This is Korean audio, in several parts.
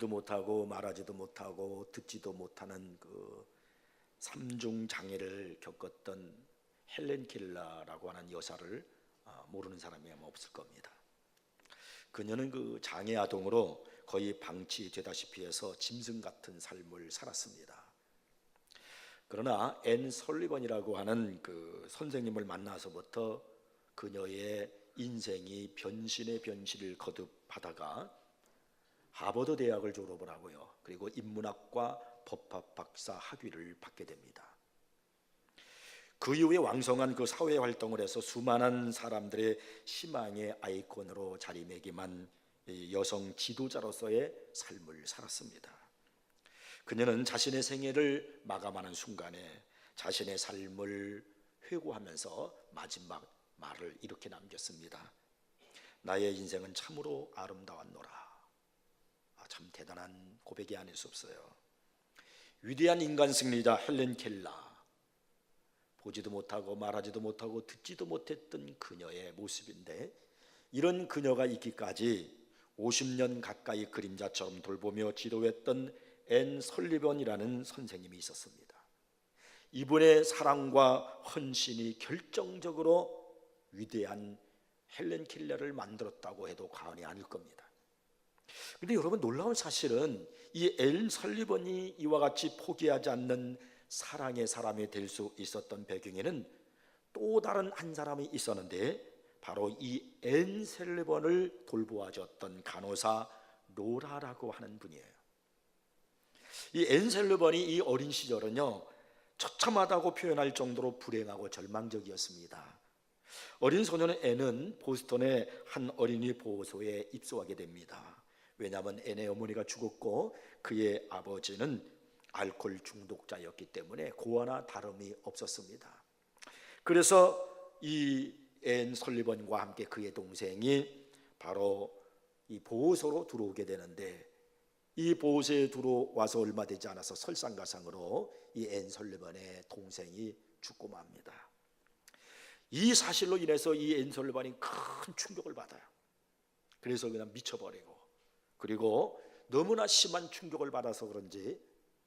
보지도 못하고 말하지도 못하고 듣지도 못하는 그 삼중 장애를 겪었던 헬렌 켈라라고 하는 여사를 아, 모르는 사람이 아마 없을 겁니다. 그녀는 그 장애 아동으로 거의 방치되다시피 해서 짐승 같은 삶을 살았습니다. 그러나 앤 설리번이라고 하는 그 선생님을 만나서부터 그녀의 인생이 변신의 변신을 거듭하다가 하버드 대학을 졸업을 하고요. 그리고 인문학과 법학 박사 학위를 받게 됩니다. 그 이후에 왕성한 그 사회 활동을 해서 수많은 사람들의 희망의 아이콘으로 자리매김한 이 여성 지도자로서의 삶을 살았습니다. 그녀는 자신의 생애를 마감하는 순간에 자신의 삶을 회고하면서 마지막 말을 이렇게 남겼습니다. 나의 인생은 참으로 아름다웠노라. 아, 참 대단한 고백이 아닐 수 없어요. 위대한 인간 승리자 헬렌 켈라. 보지도 못하고 말하지도 못하고 듣지도 못했던 그녀의 모습인데 이런 그녀가 있기까지 50년 가까이 그림자처럼 돌보며 지도했던 앤 설리번이라는 선생님이 있었습니다. 이분의 사랑과 헌신이 결정적으로 위대한 헬렌 킬러를 만들었다고 해도 과언이 아닐 겁니다. 근데 여러분 놀라운 사실은 이 엘 설리번이 이와 같이 포기하지 않는 사랑의 사람이 될 수 있었던 배경에는 또 다른 한 사람이 있었는데 바로 이앤 설리번을 돌보아줬던 간호사 로라라고 하는 분이에요. 이앤 설리번이 이 어린 시절은요 처참하다고 표현할 정도로 불행하고 절망적이었습니다. 어린 소녀는 앤은 보스턴의 한 어린이 보호소에 입소하게 됩니다. 왜냐하면 앤의 어머니가 죽었고 그의 아버지는 알코올 중독자였기 때문에 고아나 다름이 없었습니다. 그래서 이앤 설리번과 함께 그의 동생이 바로 이 보호소로 들어오게 되는데 이 보호소에 들어와서 얼마 되지 않아서 설상가상으로 이앤 설리번의 동생이 죽고 맙니다. 이 사실로 인해서 이앤 설리번이 큰 충격을 받아요. 그래서 그냥 미쳐버리고 그리고 너무나 심한 충격을 받아서 그런지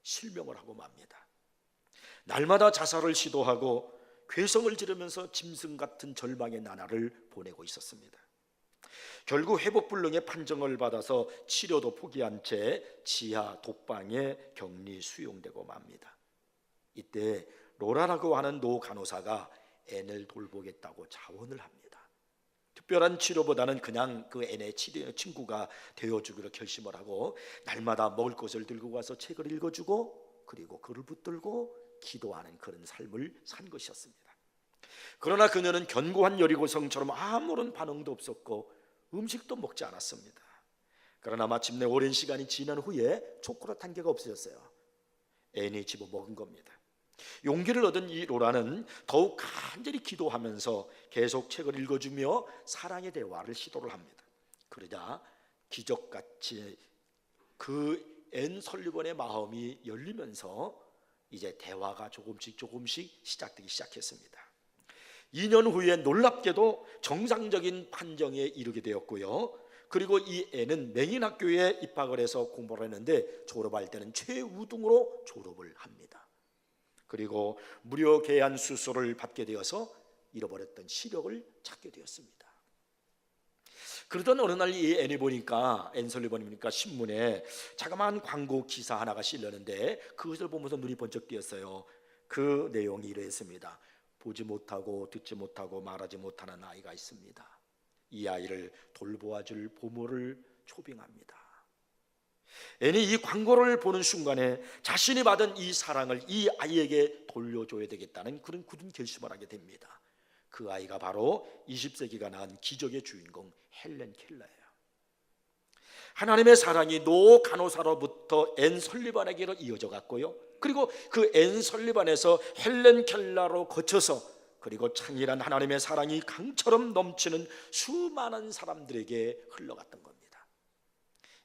실명을 하고 맙니다. 날마다 자살을 시도하고 괴성을 지르면서 짐승 같은 절망의 나날을 보내고 있었습니다. 결국 회복불능의 판정을 받아서 치료도 포기한 채 지하 독방에 격리 수용되고 맙니다. 이때 로라라고 하는 노 간호사가 앤을 돌보겠다고 자원을 합니다. 특별한 치료보다는 그냥 그 앤의 친구가 되어주기로 결심을 하고 날마다 먹을 것을 들고 가서 책을 읽어주고 그리고 그를 붙들고 기도하는 그런 삶을 산 것이었습니다. 그러나 그녀는 견고한 여리고성처럼 아무런 반응도 없었고 음식도 먹지 않았습니다. 그러나 마침내 오랜 시간이 지난 후에 초콜릿 한 개가 없어졌어요. 앤이 집어 먹은 겁니다. 용기를 얻은 이 로라는 더욱 간절히 기도하면서 계속 책을 읽어주며 사랑의 대화를 시도를 합니다. 그러자 기적같이 그 앤 설리번의 마음이 열리면서 이제 대화가 조금씩 조금씩 시작되기 시작했습니다. 2년 후에 놀랍게도 정상적인 판정에 이르게 되었고요. 그리고 이 애는 맹인 학교에 입학을 해서 공부를 했는데 졸업할 때는 최우등으로 졸업을 합니다. 그리고 무료 개안 수술을 받게 되어서 잃어버렸던 시력을 찾게 되었습니다. 그러던 어느 날이 앤이 보니까 앤 설리번이니까 신문에 자그마한 광고 기사 하나가 실렸는데 그것을 보면서 눈이 번쩍 띄었어요. 그 내용이 이러했습니다. 보지 못하고 듣지 못하고 말하지 못하는 아이가 있습니다. 이 아이를 돌보아줄 부모를 초빙합니다. 앤이 이 광고를 보는 순간에 자신이 받은 이 사랑을 이 아이에게 돌려줘야 되겠다는 그런 굳은 결심을 하게 됩니다. 그 아이가 바로 20세기가 낳은 기적의 주인공 헬렌 켈러예요. 하나님의 사랑이 노 간호사로부터 앤 설리반에게로 이어져 갔고요. 그리고 그앤 설리반에서 헬렌 켈라로 거쳐서 그리고 창일한 하나님의 사랑이 강처럼 넘치는 수많은 사람들에게 흘러갔던 겁니다.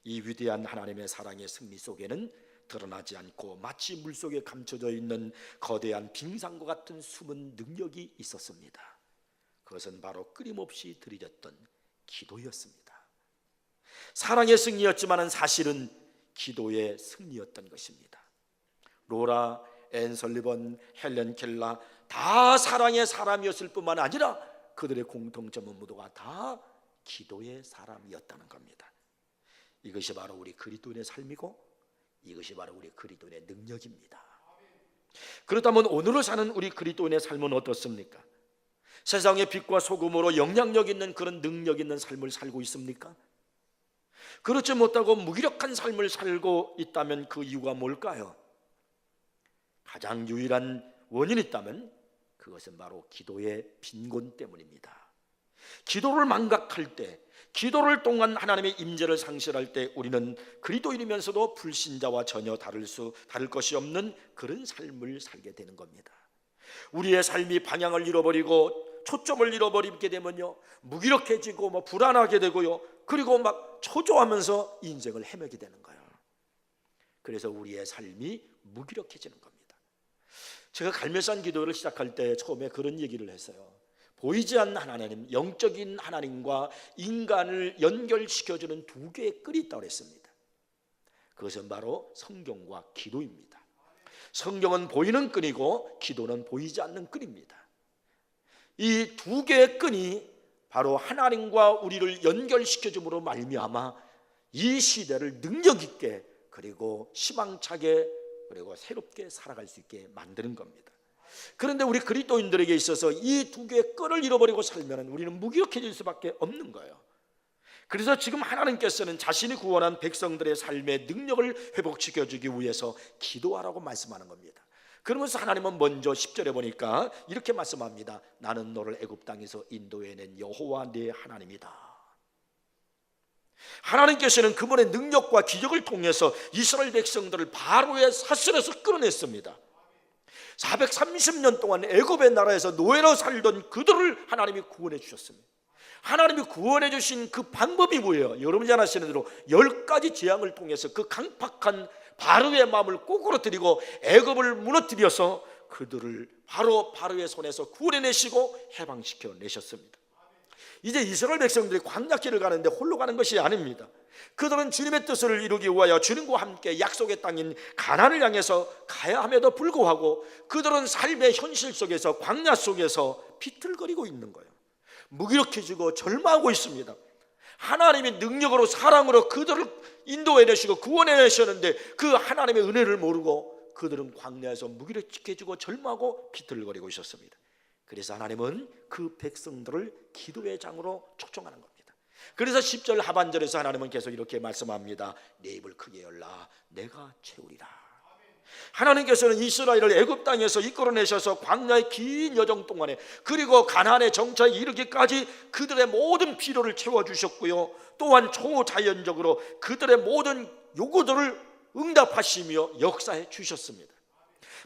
이 위대한 하나님의 사랑의 승리 속에는 드러나지 않고 마치 물속에 감춰져 있는 거대한 빙산과 같은 숨은 능력이 있었습니다. 그것은 바로 끊임없이 들이댔던 기도였습니다. 사랑의 승리였지만은 사실은 기도의 승리였던 것입니다. 로라, 앤 설리번, 헬렌 켈라 다 사랑의 사람이었을 뿐만 아니라 그들의 공통점은 모두가 다 기도의 사람이었다는 겁니다. 이것이 바로 우리 그리스도인의 삶이고 이것이 바로 우리 그리스도인의 능력입니다. 그렇다면 오늘을 사는 우리 그리스도인의 삶은 어떻습니까? 세상의 빛과 소금으로 영향력 있는 그런 능력 있는 삶을 살고 있습니까? 그렇지 못하고 무기력한 삶을 살고 있다면 그 이유가 뭘까요? 가장 유일한 원인이 있다면 그것은 바로 기도의 빈곤 때문입니다. 기도를 망각할 때, 기도를 통한 하나님의 임재를 상실할 때 우리는 그리스도인이면서도 불신자와 전혀 다를 수 다를 것이 없는 그런 삶을 살게 되는 겁니다. 우리의 삶이 방향을 잃어버리고 초점을 잃어버리게 되면요 무기력해지고 뭐 불안하게 되고요 그리고 막 초조하면서 인생을 헤매게 되는 거예요. 그래서 우리의 삶이 무기력해지는 겁니다. 제가 갈매산 기도를 시작할 때 처음에 그런 얘기를 했어요. 보이지 않는 하나님, 영적인 하나님과 인간을 연결시켜주는 두 개의 끈이 있다고 했습니다. 그것은 바로 성경과 기도입니다. 성경은 보이는 끈이고 기도는 보이지 않는 끈입니다. 이 두 개의 끈이 바로 하나님과 우리를 연결시켜 줌으로 말미암아 이 시대를 능력 있게 그리고 희망차게 그리고 새롭게 살아갈 수 있게 만드는 겁니다. 그런데 우리 그리스도인들에게 있어서 이 두 개의 끈을 잃어버리고 살면 우리는 무기력해질 수밖에 없는 거예요. 그래서 지금 하나님께서는 자신이 구원한 백성들의 삶의 능력을 회복시켜 주기 위해서 기도하라고 말씀하는 겁니다. 그러면서 하나님은 먼저 10절에 보니까 이렇게 말씀합니다. 나는 너를 애굽 땅에서 인도해 낸 여호와 네 하나님이다. 하나님께서는 그분의 능력과 기적을 통해서 이스라엘 백성들을 바로의 사슬에서 끌어냈습니다. 430년 동안 애굽의 나라에서 노예로 살던 그들을 하나님이 구원해 주셨습니다. 하나님이 구원해 주신 그 방법이 뭐예요? 여러분 잘 아시는 대로 열 가지 재앙을 통해서 그 강팍한 바로의 마음을 꼬꾸러뜨리고 애굽을 무너뜨려서 그들을 바로 바로의 손에서 구원해내시고 해방시켜 내셨습니다. 이제 이스라엘 백성들이 광야길을 가는데 홀로 가는 것이 아닙니다. 그들은 주님의 뜻을 이루기 위하여 주님과 함께 약속의 땅인 가나안을 향해서 가야 함에도 불구하고 그들은 삶의 현실 속에서 광야 속에서 비틀거리고 있는 거예요. 무기력해지고 절망하고 있습니다. 하나님의 능력으로 사랑으로 그들을 인도해 내시고 구원해 내셨는데 그 하나님의 은혜를 모르고 그들은 광야에서 무기력해지고 절망하고 비틀거리고 있었습니다. 그래서 하나님은 그 백성들을 기도의 장으로 초청하는 겁니다. 그래서 10절 하반절에서 하나님은 계속 이렇게 말씀합니다. 내 입을 크게 열라 내가 채우리라. 하나님께서는 이스라엘을 애굽 땅에서 이끌어내셔서 광야의 긴 여정 동안에 그리고 가나안의 정착에 이르기까지 그들의 모든 필요를 채워 주셨고요. 또한 초자연적으로 그들의 모든 요구들을 응답하시며 역사해 주셨습니다.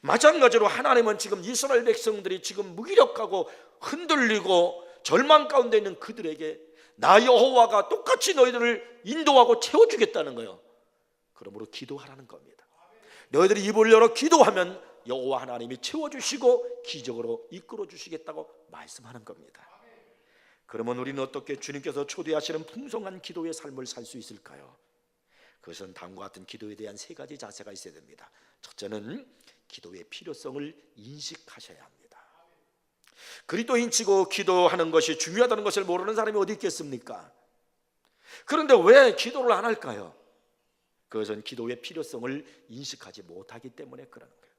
마찬가지로 하나님은 지금 이스라엘 백성들이 지금 무기력하고 흔들리고 절망 가운데 있는 그들에게 나 여호와가 똑같이 너희들을 인도하고 채워주겠다는 거예요. 그러므로 기도하라는 겁니다. 너희들이 입을 열어 기도하면 여호와 하나님이 채워주시고 기적으로 이끌어 주시겠다고 말씀하는 겁니다. 그러면 우리는 어떻게 주님께서 초대하시는 풍성한 기도의 삶을 살 수 있을까요? 그것은 다음과 같은 기도에 대한 세 가지 자세가 있어야 됩니다. 첫째는 기도의 필요성을 인식하셔야 합니다. 그리스도인 치고 기도하는 것이 중요하다는 것을 모르는 사람이 어디 있겠습니까? 그런데 왜 기도를 안 할까요? 그것은 기도의 필요성을 인식하지 못하기 때문에 그러는 거예요.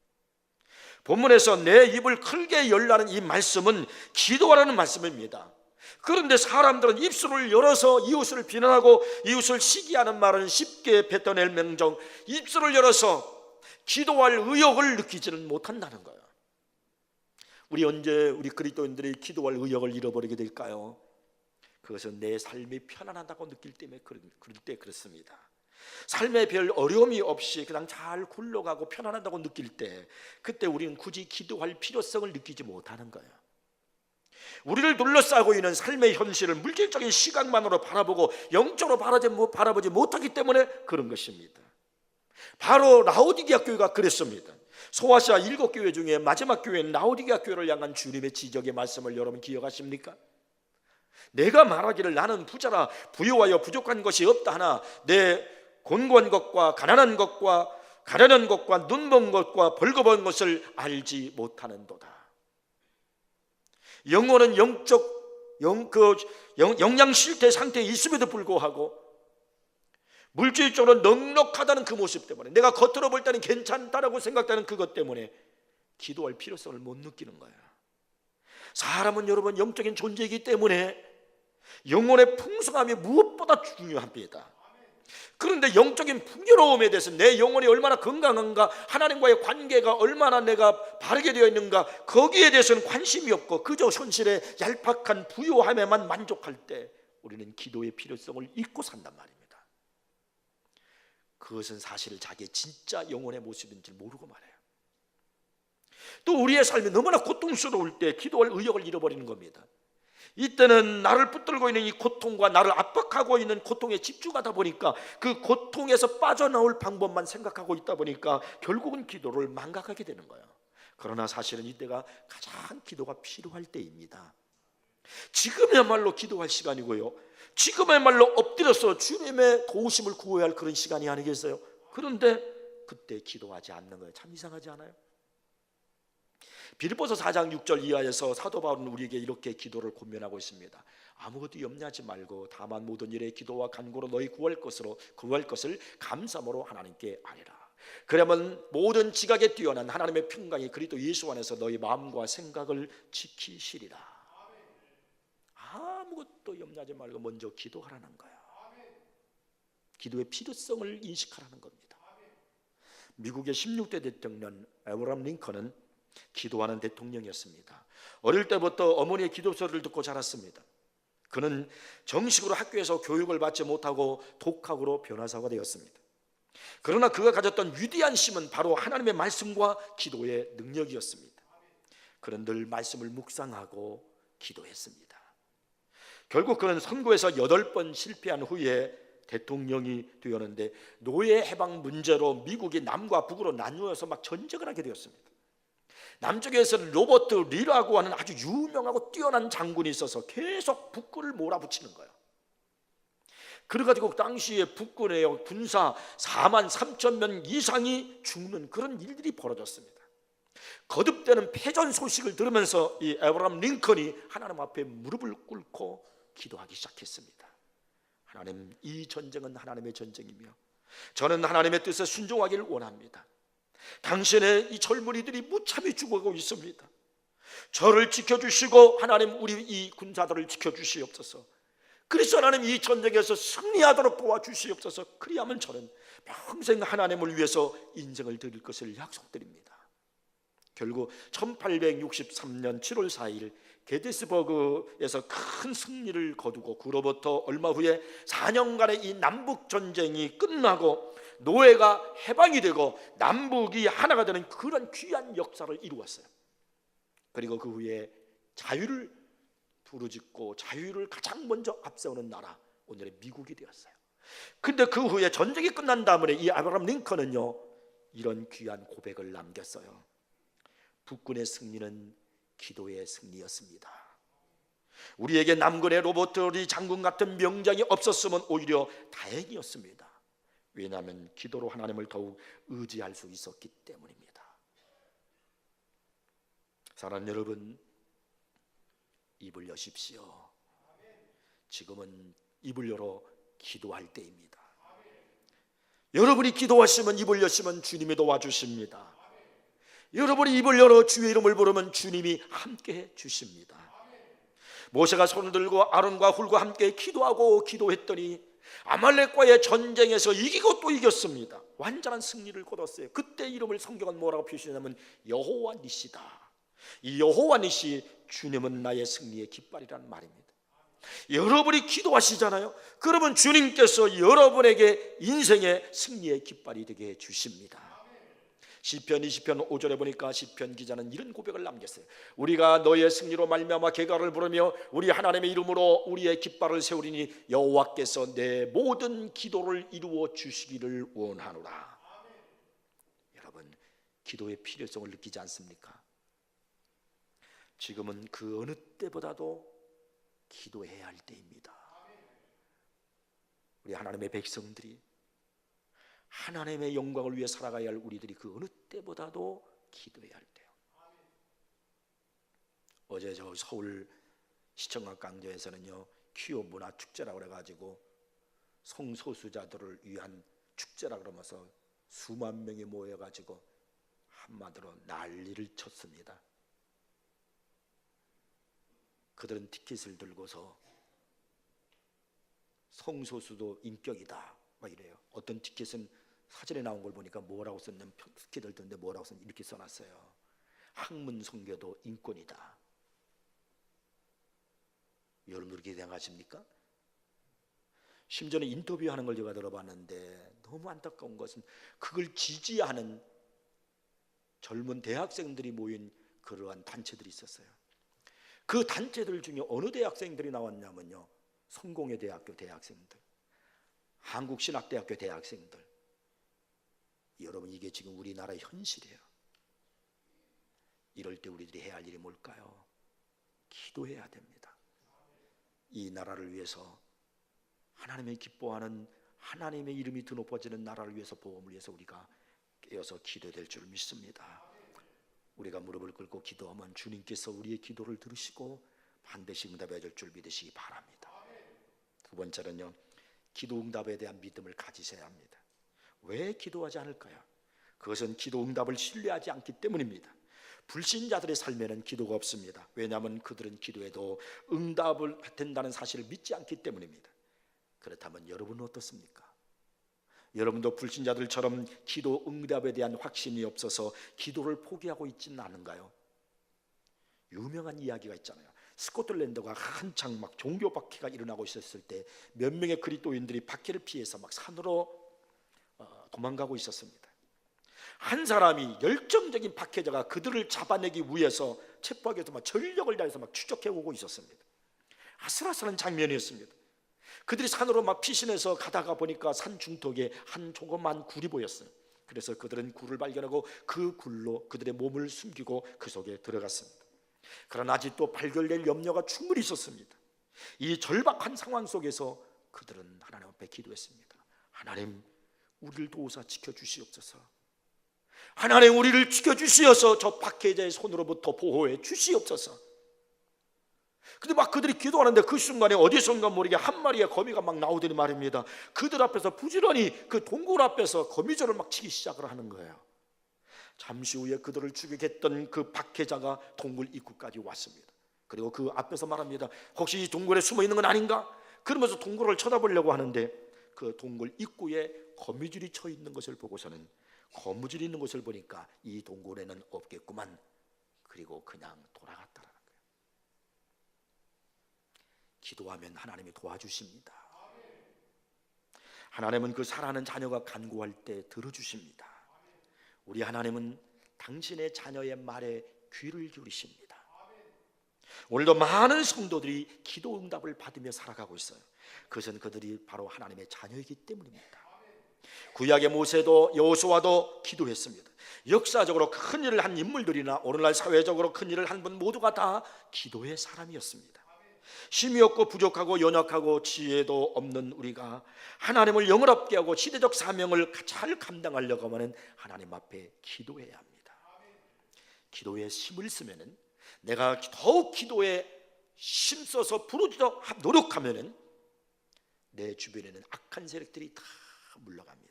본문에서 내 입을 크게 열라는 이 말씀은 기도하라는 말씀입니다. 그런데 사람들은 입술을 열어서 이웃을 비난하고 이웃을 시기하는 말은 쉽게 뱉어낼 명정 입술을 열어서 기도할 의욕을 느끼지는 못한다는 거예요. 우리 언제 우리 그리스도인들이 기도할 의욕을 잃어버리게 될까요? 그것은 내 삶이 편안하다고 느낄 때문에 그럴 때 그렇습니다. 삶에 별 어려움이 없이 그냥 잘 굴러가고 편안하다고 느낄 때 그때 우리는 굳이 기도할 필요성을 느끼지 못하는 거예요. 우리를 둘러싸고 있는 삶의 현실을 물질적인 시각만으로 바라보고 영적으로 바라보지 못하기 때문에 그런 것입니다. 바로 라오디게아 교회가 그랬습니다. 소아시아 일곱 교회 중에 마지막 교회인 라오디게아 교회를 향한 주님의 지적의 말씀을 여러분 기억하십니까? 내가 말하기를 나는 부자라 부유하여 부족한 것이 없다 하나 내 곤고한 것과 가난한 것과 가련한 것과 눈먼 것과 벌거벗은 것을 알지 못하는도다. 영혼은 영적 영, 그 영, 영양 실태 상태에 있음에도 불구하고 물질적으로 넉넉하다는 그 모습 때문에 내가 겉으로 볼 때는 괜찮다라고 생각되는 그것 때문에 기도할 필요성을 못 느끼는 거야. 사람은 여러분 영적인 존재이기 때문에 영혼의 풍성함이 무엇보다 중요합니다. 그런데 영적인 풍요로움에 대해서 내 영혼이 얼마나 건강한가, 하나님과의 관계가 얼마나 내가 바르게 되어 있는가, 거기에 대해서는 관심이 없고 그저 손실의 얄팍한 부요함에만 만족할 때 우리는 기도의 필요성을 잊고 산단 말입니다. 그것은 사실 자기의 진짜 영혼의 모습인지 모르고 말해요. 또 우리의 삶이 너무나 고통스러울 때 기도할 의욕을 잃어버리는 겁니다. 이때는 나를 붙들고 있는 이 고통과 나를 압박하고 있는 고통에 집중하다 보니까 그 고통에서 빠져나올 방법만 생각하고 있다 보니까 결국은 기도를 망각하게 되는 거예요. 그러나 사실은 이때가 가장 기도가 필요할 때입니다. 지금이야말로 기도할 시간이고요. 지금이야말로 엎드려서 주님의 도우심을 구해야 할 그런 시간이 아니겠어요? 그런데 그때 기도하지 않는 거예요. 참 이상하지 않아요? 빌립보서 4장 6절 이하에서 사도 바울은 우리에게 이렇게 기도를 권면하고 있습니다. 아무것도 염려하지 말고 다만 모든 일에 기도와 간구로 너희 구할 것으로 구할 것을 감사함으로 하나님께 아뢰라. 그러면 모든 지각에 뛰어난 하나님의 평강이 그리스도 예수 안에서 너희 마음과 생각을 지키시리라. 아무것도 염려하지 말고 먼저 기도하라는 거야. 기도의 필요성을 인식하라는 겁니다. 미국의 16대 대통령 에브람 링컨은 기도하는 대통령이었습니다. 어릴 때부터 어머니의 기도 소리를 듣고 자랐습니다. 그는 정식으로 학교에서 교육을 받지 못하고 독학으로 변화사가 되었습니다. 그러나 그가 가졌던 위대한 힘은 바로 하나님의 말씀과 기도의 능력이었습니다. 그는 늘 말씀을 묵상하고 기도했습니다. 결국 그는 선거에서 여덟 번 실패한 후에 대통령이 되었는데 노예 해방 문제로 미국이 남과 북으로 나누어서 막 전쟁을 하게 되었습니다. 남쪽에서 로버트 리라고 하는 아주 유명하고 뛰어난 장군이 있어서 계속 북군을 몰아붙이는 거예요. 그래가지고 당시에 북군의 군사 4만 3천 명 이상이 죽는 그런 일들이 벌어졌습니다. 거듭되는 패전 소식을 들으면서 이 에브람 링컨이 하나님 앞에 무릎을 꿇고 기도하기 시작했습니다. 하나님, 이 전쟁은 하나님의 전쟁이며 저는 하나님의 뜻에 순종하기를 원합니다. 당신의 이 젊은이들이 무참히 죽어가고 있습니다. 저를 지켜주시고 하나님 우리 이 군사들을 지켜주시옵소서. 그래서 하나님 이 전쟁에서 승리하도록 도와주시옵소서. 그리하면 저는 평생 하나님을 위해서 인생을 드릴 것을 약속드립니다. 결국 1863년 7월 4일 게데스버그에서 큰 승리를 거두고 그로부터 얼마 후에 4년간의 이 남북 전쟁이 끝나고 노예가 해방이 되고 남북이 하나가 되는 그런 귀한 역사를 이루었어요. 그리고 그 후에 자유를 부르짖고 자유를 가장 먼저 앞세우는 나라 오늘의 미국이 되었어요. 근데 그 후에 전쟁이 끝난 다음에 이 아브라함 링컨은요 이런 귀한 고백을 남겼어요. 북군의 승리는 기도의 승리였습니다. 우리에게 남군의 로버트 리 장군 같은 명장이 없었으면 오히려 다행이었습니다. 왜냐하면 기도로 하나님을 더욱 의지할 수 있었기 때문입니다. 사랑하는 여러분, 입을 여십시오. 지금은 입을 열어 기도할 때입니다. 여러분이 기도하시면 입을 여시면 주님이 도와주십니다. 여러분이 입을 열어 주의 이름을 부르면 주님이 함께 해 주십니다. 모세가 손을 들고 아론과 훌과 함께 기도하고 기도했더니 아말렉과의 전쟁에서 이기고 또 이겼습니다. 완전한 승리를 거뒀어요. 그때 이름을 성경은 뭐라고 표시하냐면 여호와 니시다. 이 여호와 니시 주님은 나의 승리의 깃발이라는 말입니다. 여러분이 기도하시잖아요. 그러면 주님께서 여러분에게 인생의 승리의 깃발이 되게 해 주십니다. 시편 20편 5절에 보니까 시편 기자는 이런 고백을 남겼어요. 우리가 너의 승리로 말미암아 개가를 부르며 우리 하나님의 이름으로 우리의 깃발을 세우리니 여호와께서 내 모든 기도를 이루어 주시기를 원하노라. 여러분 기도의 필요성을 느끼지 않습니까? 지금은 그 어느 때보다도 기도해야 할 때입니다. 우리 하나님의 백성들이 하나님의 영광을 위해 살아가야 할 우리들이 그 어느 때보다도 기도해야 할 때요. 어제 저 서울 시청각 강조에서는요 퀴어 문화 축제라고 그래가지고 성소수자들을 위한 축제라 그러면서 수만 명이 모여가지고 한마디로 난리를 쳤습니다. 그들은 티켓을 들고서 성소수도 인격이다 막 이래요. 어떤 티켓은 사진에 나온 걸 보니까 뭐라고 썼냐면 티켓을 든데 뭐라고 썼냐 이렇게 써놨어요. 학문 성교도 인권이다. 여러분 그렇게 생각하십니까? 심지어는 인터뷰하는 걸 제가 들어봤는데 너무 안타까운 것은 그걸 지지하는 젊은 대학생들이 모인 그러한 단체들이 있었어요. 그 단체들 중에 어느 대학생들이 나왔냐면요. 성공회 대학교 대학생들, 한국신학대학교 대학생들. 여러분 이게 지금 우리나라의 현실이에요. 이럴 때 우리들이 해야 할 일이 뭘까요? 기도해야 됩니다. 이 나라를 위해서 하나님의 기뻐하는 하나님의 이름이 드높아지는 나라를 위해서 보험을 위해서 우리가 깨어서 기도될 줄 믿습니다. 우리가 무릎을 꿇고 기도하면 주님께서 우리의 기도를 들으시고 반드시 응답해 줄 줄 믿으시기 바랍니다. 두 번째는요. 기도 응답에 대한 믿음을 가지셔야 합니다. 왜 기도하지 않을까요? 그것은 기도 응답을 신뢰하지 않기 때문입니다. 불신자들의 삶에는 기도가 없습니다. 왜냐하면 그들은 기도에도 응답을 된다는 사실을 믿지 않기 때문입니다. 그렇다면 여러분은 어떻습니까? 여러분도 불신자들처럼 기도 응답에 대한 확신이 없어서 기도를 포기하고 있지는 않은가요? 유명한 이야기가 있잖아요. 스코틀랜드가 한창 막 종교 박해가 일어나고 있었을 때 몇 명의 그리스도인들이 박해를 피해서 막 산으로 어, 도망가고 있었습니다. 한 사람이 열정적인 박해자가 그들을 잡아내기 위해서 쳇박에서 막 전력을 다해서 막 추적해 오고 있었습니다. 아슬아슬한 장면이었습니다. 그들이 산으로 막 피신해서 가다가 보니까 산 중턱에 한 조그만 굴이 보였어요. 그래서 그들은 굴을 발견하고 그 굴로 그들의 몸을 숨기고 그 속에 들어갔습니다. 그러나 아직도 발견될 염려가 충분히 있었습니다. 이 절박한 상황 속에서 그들은 하나님 앞에 기도했습니다. 하나님, 우리를 도우사 지켜 주시옵소서. 하나님 우리를 지켜 주시어서 저 박해자의 손으로부터 보호해 주시옵소서. 근데 막 그들이 기도하는데 그 순간에 어디선가 모르게 한 마리의 거미가 막 나오더니 말입니다. 그들 앞에서 부지런히 그 동굴 앞에서 거미줄을 막 치기 시작을 하는 거예요. 잠시 후에 그들을 죽이겠던 그 박해자가 동굴 입구까지 왔습니다. 그리고 그 앞에서 말합니다. 혹시 이 동굴에 숨어 있는 건 아닌가? 그러면서 동굴을 쳐다보려고 하는데 그 동굴 입구에 거미줄이 쳐 있는 것을 보고서는 거미줄이 있는 것을 보니까 이 동굴에는 없겠구만. 그리고 그냥 돌아갔다라는 거예요. 기도하면 하나님이 도와주십니다. 하나님은 그 사랑하는 자녀가 간구할 때 들어주십니다. 우리 하나님은 당신의 자녀의 말에 귀를 기울이십니다. 오늘도 많은 성도들이 기도 응답을 받으며 살아가고 있어요. 그것은 그들이 바로 하나님의 자녀이기 때문입니다. 구약의 모세도 여호수아도 기도했습니다. 역사적으로 큰 일을 한 인물들이나 오늘날 사회적으로 큰 일을 한 분 모두가 다 기도의 사람이었습니다. 힘이 없고 부족하고 연약하고 지혜도 없는 우리가 하나님을 영원롭게 하고 시대적 사명을 잘 감당하려고 하면 하나님 앞에 기도해야 합니다. 기도에 힘을 쓰면은 내가 더욱 기도에 힘써서 부르짖어 노력하면은 내 주변에는 악한 세력들이 다 물러갑니다.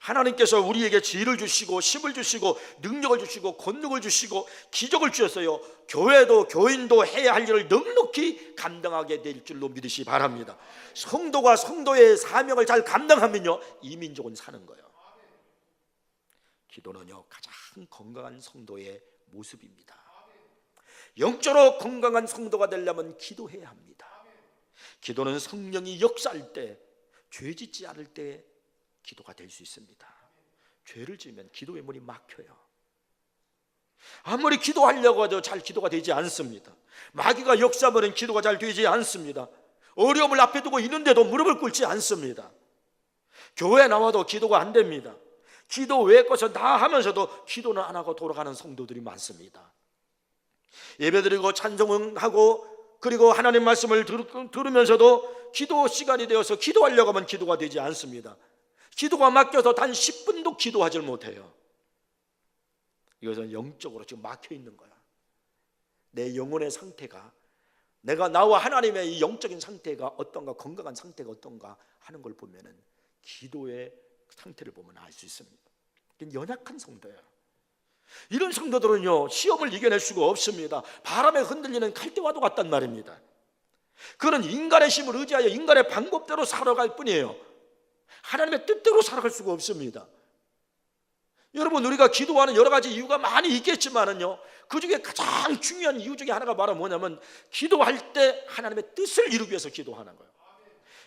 하나님께서 우리에게 지혜를 주시고 힘을 주시고 능력을 주시고 권능을 주시고 기적을 주셨어요. 교회도 교인도 해야 할 일을 넉넉히 감당하게 될 줄로 믿으시 바랍니다. 성도가 성도의 사명을 잘 감당하면요 이 민족은 사는 거예요. 기도는요 가장 건강한 성도의 모습입니다. 영적으로 건강한 성도가 되려면 기도해야 합니다. 기도는 성령이 역사할 때, 죄 짓지 않을 때 기도가 될 수 있습니다. 죄를 지으면 기도의 문이 막혀요. 아무리 기도하려고 해도 잘 기도가 되지 않습니다. 마귀가 역사하면 기도가 잘 되지 않습니다. 어려움을 앞에 두고 있는데도 무릎을 꿇지 않습니다. 교회 나와도 기도가 안 됩니다. 기도 외의 것은 다 하면서도 기도는 안 하고 돌아가는 성도들이 많습니다. 예배드리고 찬송하고 그리고 하나님 말씀을 들으면서도 기도 시간이 되어서 기도하려고 하면 기도가 되지 않습니다. 기도가 막혀서 단 10분도 기도하지 못해요. 이것은 영적으로 지금 막혀 있는 거야. 내 영혼의 상태가 내가 나와 하나님의 이 영적인 상태가 어떤가 건강한 상태가 어떤가 하는 걸 보면은 기도의 상태를 보면 알 수 있습니다. 연약한 성도예요. 이런 성도들은요 시험을 이겨낼 수가 없습니다. 바람에 흔들리는 칼대와도 같단 말입니다. 그는 인간의 힘을 의지하여 인간의 방법대로 살아갈 뿐이에요. 하나님의 뜻대로 살아갈 수가 없습니다. 여러분 우리가 기도하는 여러 가지 이유가 많이 있겠지만은요 그 중에 가장 중요한 이유 중에 하나가 바로 뭐냐면 기도할 때 하나님의 뜻을 이루기 위해서 기도하는 거예요.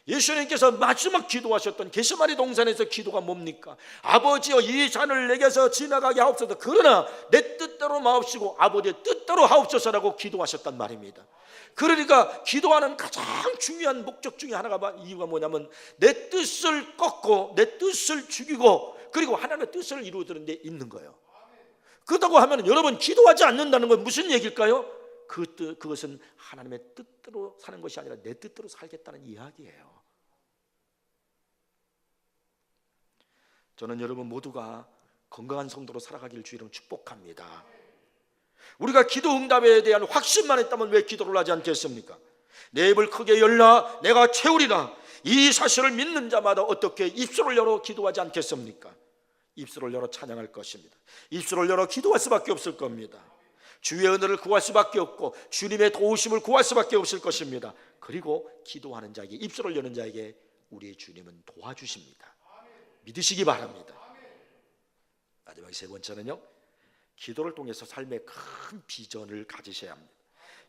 예수님께서 마지막 기도하셨던 게시마리 동산에서 기도가 뭡니까? 아버지여 이 잔을 내게서 지나가게 하옵소서. 그러나 내 뜻대로 마옵시고 아버지의 뜻대로 하옵소서라고 기도하셨단 말입니다. 그러니까 기도하는 가장 중요한 목적 중에 하나가 바- 이유가 뭐냐면 내 뜻을 꺾고 내 뜻을 죽이고 그리고 하나님의 뜻을 이루어드는 데 있는 거예요. 그렇다고 하면 여러분 기도하지 않는다는 건 무슨 얘기일까요? 그 뜻, 그것은 하나님의 뜻대로 사는 것이 아니라 내 뜻대로 살겠다는 이야기예요. 저는 여러분 모두가 건강한 성도로 살아가기를 주의로 축복합니다. 우리가 기도 응답에 대한 확신만 했다면 왜 기도를 하지 않겠습니까? 내 입을 크게 열라 내가 채우리라 이 사실을 믿는 자마다 어떻게 입술을 열어 기도하지 않겠습니까? 입술을 열어 찬양할 것입니다. 입술을 열어 기도할 수밖에 없을 겁니다. 주의 은혜를 구할 수밖에 없고 주님의 도우심을 구할 수밖에 없을 것입니다. 그리고 기도하는 자에게 입술을 여는 자에게 우리의 주님은 도와주십니다. 믿으시기 바랍니다. 마지막 세 번째는요. 기도를 통해서 삶의 큰 비전을 가지셔야 합니다.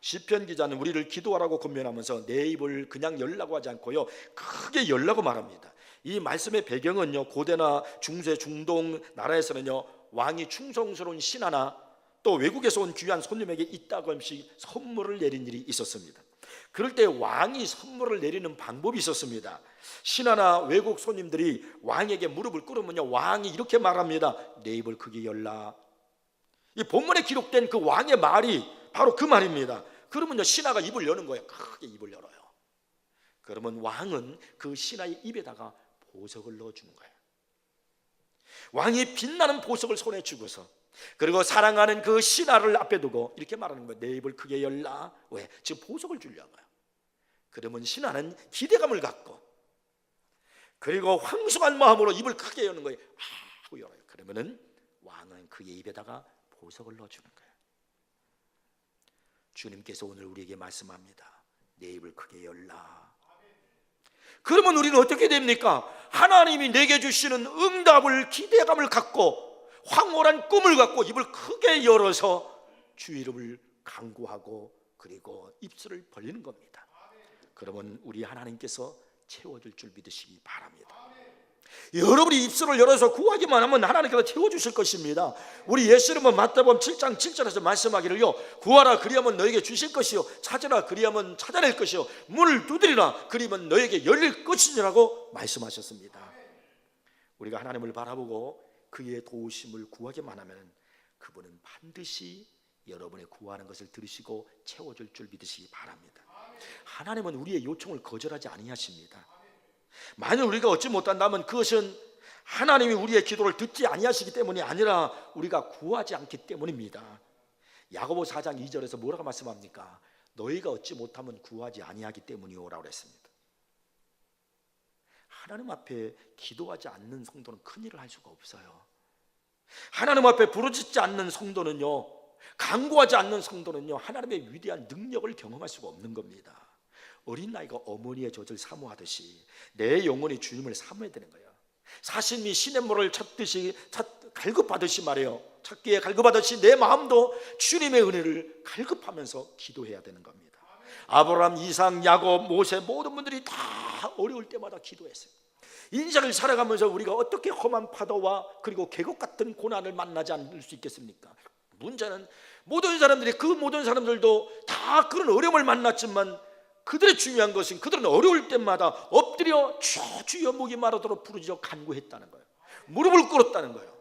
시편 기자는 우리를 기도하라고 권면하면서 내 입을 그냥 열라고 하지 않고요. 크게 열라고 말합니다. 이 말씀의 배경은요. 고대나 중세 중동 나라에서는요. 왕이 충성스러운 신하나 또 외국에서 온 귀한 손님에게 이따금씩 선물을 내린 일이 있었습니다. 그럴 때 왕이 선물을 내리는 방법이 있었습니다. 신하나 외국 손님들이 왕에게 무릎을 꿇으면요. 왕이 이렇게 말합니다. 내 입을 크게 열라. 이 본문에 기록된 그 왕의 말이 바로 그 말입니다. 그러면요 신하가 입을 여는 거예요. 크게 입을 열어요. 그러면 왕은 그 신하의 입에다가 보석을 넣어주는 거예요. 왕이 빛나는 보석을 손에 쥐고서 그리고 사랑하는 그 신하를 앞에 두고 이렇게 말하는 거예요. 내 입을 크게 열라. 왜? 지금 보석을 주려고요. 그러면 신하는 기대감을 갖고 그리고 황송한 마음으로 입을 크게 여는 거예요. 아, 하고 열어요. 그러면은 왕은 그의 입에다가 보석을 넣어주는 거예요. 주님께서 오늘 우리에게 말씀합니다. 내 입을 크게 열라. 그러면 우리는 어떻게 됩니까? 하나님이 내게 주시는 응답을 기대감을 갖고 황홀한 꿈을 갖고 입을 크게 열어서 주 이름을 강구하고 그리고 입술을 벌리는 겁니다. 그러면 우리 하나님께서 채워줄 줄 믿으시기 바랍니다. 여러분이 입술을 열어서 구하기만 하면 하나님께서 채워주실 것입니다. 우리 예수님은 마태복음 7장 7절에서 말씀하기를요. 구하라 그리하면 너에게 주실 것이요. 찾으라 그리하면 찾아낼 것이요. 문을 두드리라 그리하면 너에게 열릴 것이라고 말씀하셨습니다. 우리가 하나님을 바라보고 그의 도우심을 구하기만 하면 그분은 반드시 여러분의 구하는 것을 들으시고 채워줄 줄 믿으시기 바랍니다. 하나님은 우리의 요청을 거절하지 아니하십니다. 만약 우리가 얻지 못한다면 그것은 하나님이 우리의 기도를 듣지 아니하시기 때문이 아니라 우리가 구하지 않기 때문입니다. 야고보 4장 2절에서 뭐라고 말씀합니까? 너희가 얻지 못하면 구하지 아니하기 때문이오라고 그랬습니다. 하나님 앞에 기도하지 않는 성도는 큰 일을 할 수가 없어요. 하나님 앞에 부르짖지 않는 성도는요, 강구하지 않는 성도는요, 하나님의 위대한 능력을 경험할 수가 없는 겁니다. 어린 나이가 어머니의 젖을 사모하듯이 내 영혼이 주님을 사모해야 되는 거예요. 사신이 신의 물을 찾듯이 찾, 갈급하듯이 말해요. 찾기에 갈급하듯이 내 마음도 주님의 은혜를 갈급하면서 기도해야 되는 겁니다. 아브라함, 이상, 야곱, 모세 모든 분들이 다 어려울 때마다 기도했어요. 인생을 살아가면서 우리가 어떻게 험한 파도와 그리고 계곡 같은 고난을 만나지 않을 수 있겠습니까? 문제는 모든 사람들이 그 모든 사람들도 다 그런 어려움을 만났지만 그들의 중요한 것은 그들은 어려울 때마다 엎드려 주 주여 목이 마르도록 부르짖어 간구했다는 거예요. 무릎을 꿇었다는 거예요.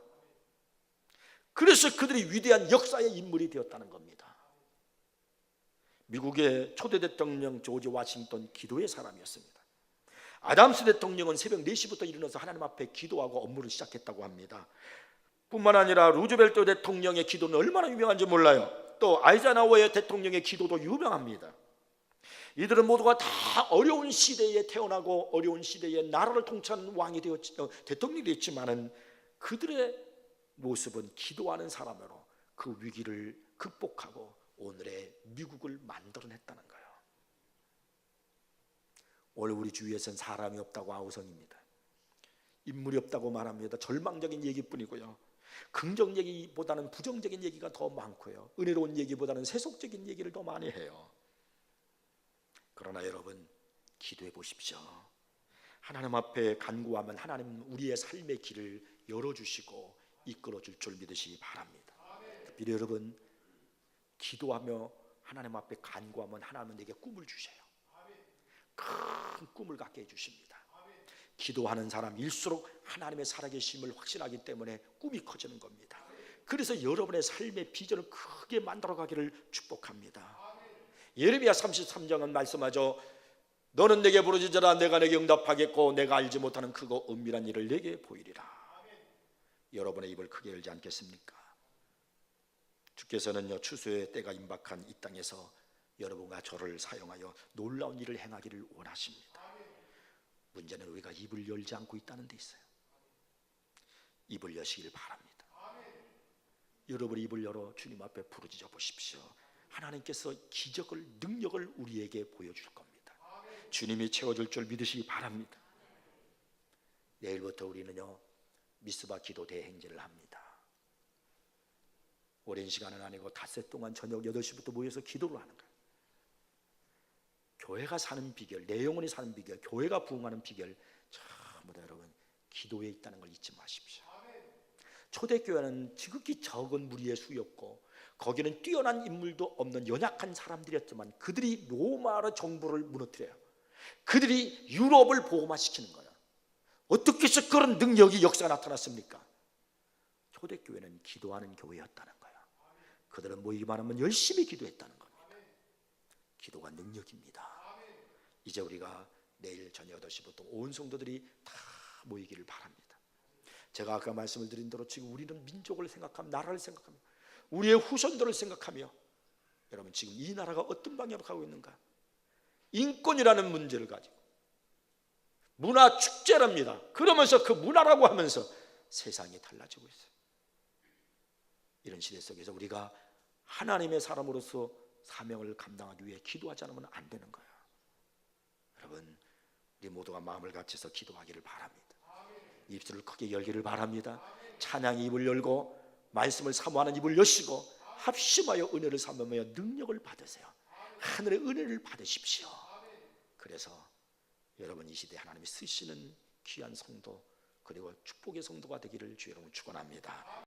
그래서 그들이 위대한 역사의 인물이 되었다는 겁니다. 미국의 초대 대통령 조지 워싱턴 기도의 사람이었습니다. 아담스 대통령은 새벽 4시부터 일어나서 하나님 앞에 기도하고 업무를 시작했다고 합니다. 뿐만 아니라 루즈벨트 대통령의 기도는 얼마나 유명한지 몰라요. 또 아이자나워의 대통령의 기도도 유명합니다. 이들은 모두가 다 어려운 시대에 태어나고 어려운 시대에 나라를 통치하는 왕이 되었 어, 대통령이 됐지만은 그들의 모습은 기도하는 사람으로 그 위기를 극복하고 오늘의 미국을 만들어냈다는 거예요. 오늘 우리 주위에선 사람이 없다고 아우성입니다. 인물이 없다고 말합니다. 절망적인 얘기뿐이고요. 긍정 얘기보다는 부정적인 얘기가 더 많고요. 은혜로운 얘기보다는 세속적인 얘기를 더 많이 해요. 그러나 여러분 기도해 보십시오. 하나님 앞에 간구하면 하나님 우리의 삶의 길을 열어주시고 이끌어줄 줄 믿으시기 바랍니다. 특별히 여러분 기도하며 하나님 앞에 간구하면 하나님은 내게 꿈을 주셔요. 큰 꿈을 갖게 해주십니다. 기도하는 사람일수록 하나님의 살아계심을 확신하기 때문에 꿈이 커지는 겁니다. 그래서 여러분의 삶의 비전을 크게 만들어 가기를 축복합니다. 예레미야 33장은 말씀하죠. 너는 내게 부르짖으라 내가 내게 응답하겠고 내가 알지 못하는 크고 은밀한 일을 내게 보이리라. 여러분의 입을 크게 열지 않겠습니까? 주께서는요 추수의 때가 임박한 이 땅에서 여러분과 저를 사용하여 놀라운 일을 행하기를 원하십니다. 문제는 우리가 입을 열지 않고 있다는 데 있어요. 입을 여시길 바랍니다. 여러분이 입을 열어 주님 앞에 부르짖어 보십시오. 하나님께서 기적을 능력을 우리에게 보여줄 겁니다. 주님이 채워줄 줄 믿으시기 바랍니다. 내일부터 우리는요 미스바 기도 대행진을 합니다. 오랜 시간은 아니고 닷새 동안 저녁 8시부터 모여서 기도를 하는 거예요. 교회가 사는 비결, 내 영혼이 사는 비결, 교회가 부흥하는 비결 전부 다 여러분 기도에 있다는 걸 잊지 마십시오. 초대교회는 지극히 적은 무리의 수였고 거기는 뛰어난 인물도 없는 연약한 사람들이었지만 그들이 로마의 정부를 무너뜨려요. 그들이 유럽을 보호마시키는 거예요. 어떻게 해서 그런 능력이 역사가 나타났습니까? 초대교회는 기도하는 교회였다는 거예요. 그들은 모이기만 하면 열심히 기도했다는 겁니다. 기도가 능력입니다. 이제 우리가 내일 저녁 8시부터 온 성도들이 다 모이기를 바랍니다. 제가 아까 말씀을 드린 대로 지금 우리는 민족을 생각하며 나라를 생각하며 우리의 후손들을 생각하며 여러분 지금 이 나라가 어떤 방향으로 가고 있는가? 인권이라는 문제를 가지고 문화 축제랍니다. 그러면서 그 문화라고 하면서 세상이 달라지고 있어요. 이런 시대 속에서 우리가 하나님의 사람으로서 사명을 감당하기 위해 기도하지 않으면 안 되는 거예요. 여러분, 우리 모두가 마음을 같이서 기도하기를 바랍니다. 입술을 크게 열기를 바랍니다. 찬양이 입을 열고 말씀을 사모하는 입을 여시고 합심하여 은혜를 삼으며 능력을 받으세요. 하늘의 은혜를 받으십시오. 그래서 여러분 이 시대 하나님이 쓰시는 귀한 성도 그리고 축복의 성도가 되기를 주여 여러분 축원합니다.